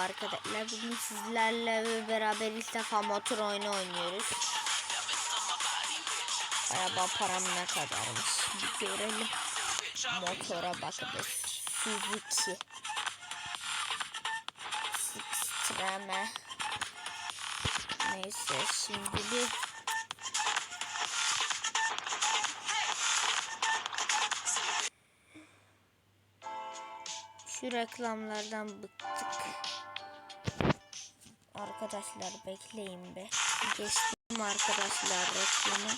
Arkadaşlar bugün sizlerle beraber ilk defa motor oyunu oynuyoruz. Araba param ne kadarmış bir görelim. Motora bakacağız. Suzuki. Sixtreme. Neyse şimdi bir Şu reklamlardan bıktık. Arkadaşlar bekleyin be. Geçtim arkadaşlar reklamı.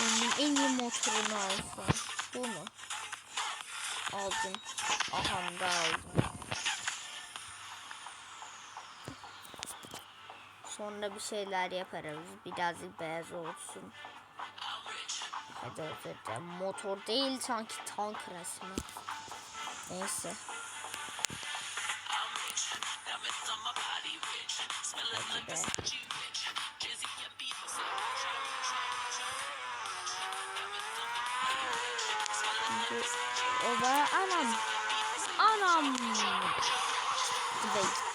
Benim en iyi motorunu alsam. Bu mu? Aldım. Aha da aldım. Sonra bir şeyler yaparız. Birazcık beyaz olsun. Hadi hocam. Motor değil sanki tank resmi. Neyse. Hadi be. Şimdi o da anam. Anam. Gitti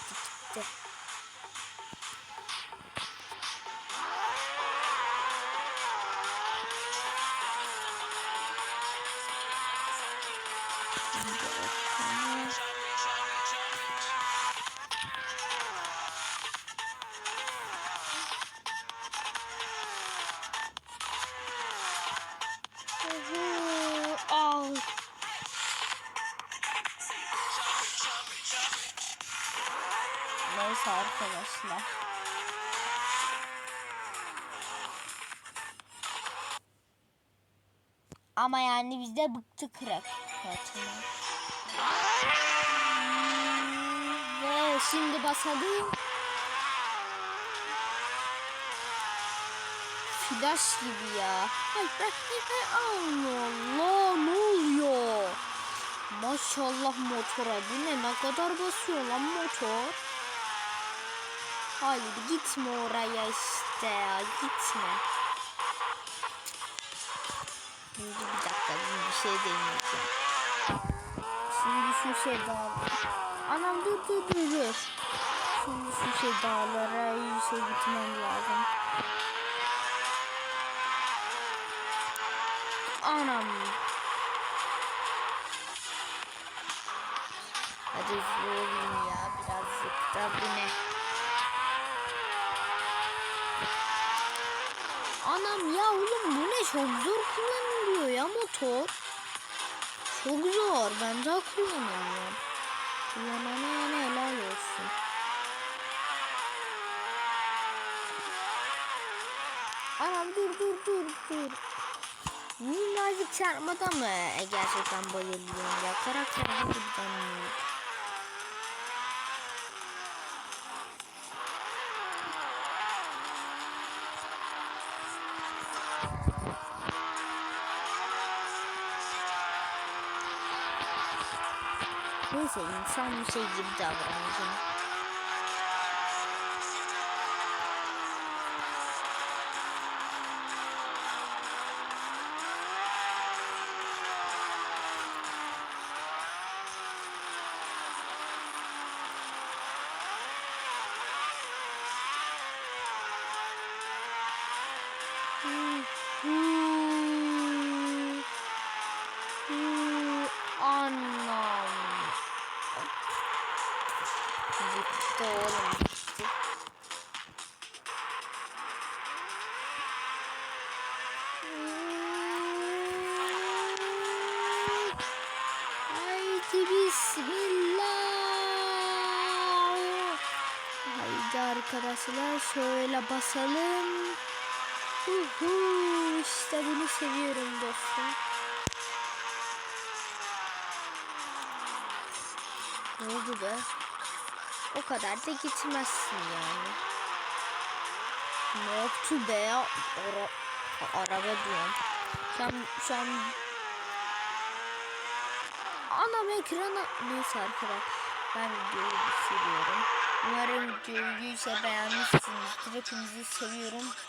Neyse arkadaşlar. Ama yani biz de bıktık reklamdan. Ve şimdi basalım. Flash gibi ya. Allah Allah ne oluyor? Maşallah motora bu ne ne kadar basıyor lan motor. Hayır gitme oraya işte ya gitme. Şimdi bir dakika bir şey deneyeceğim. Şimdi şu şey dağ... Anam dur dur dur dur. Şimdi şu şey dağlara şey gitmem lazım. Anam. Hadi zorlayayım ya birazcık da bu ne? Anam ya oğlum bu ne çok zor kullanılıyor ya motor. Çok zor ben daha kullanamıyorum. Kullanana yani helal olsun. Anam dur dur dur dur. Minnacık çarpmadan mı gerçekten bayılıyorum ya? Karakter harbiden iyi. Neyse insan bir şey gibi davranacağım. Arkadaşlar şöyle basalım. Uhu, işte bunu seviyorum dostum. Ne oldu be? O kadar da gitmezsin yani. Ne yaptı be ya? Ara araba diyorum. Şu an... Anam ekrana... Neyse arkadaşlar. Ben videoyu bitiriyorum. Umarım videoyu beğenmişsinizdir. Hepinizi seviyorum. Bye.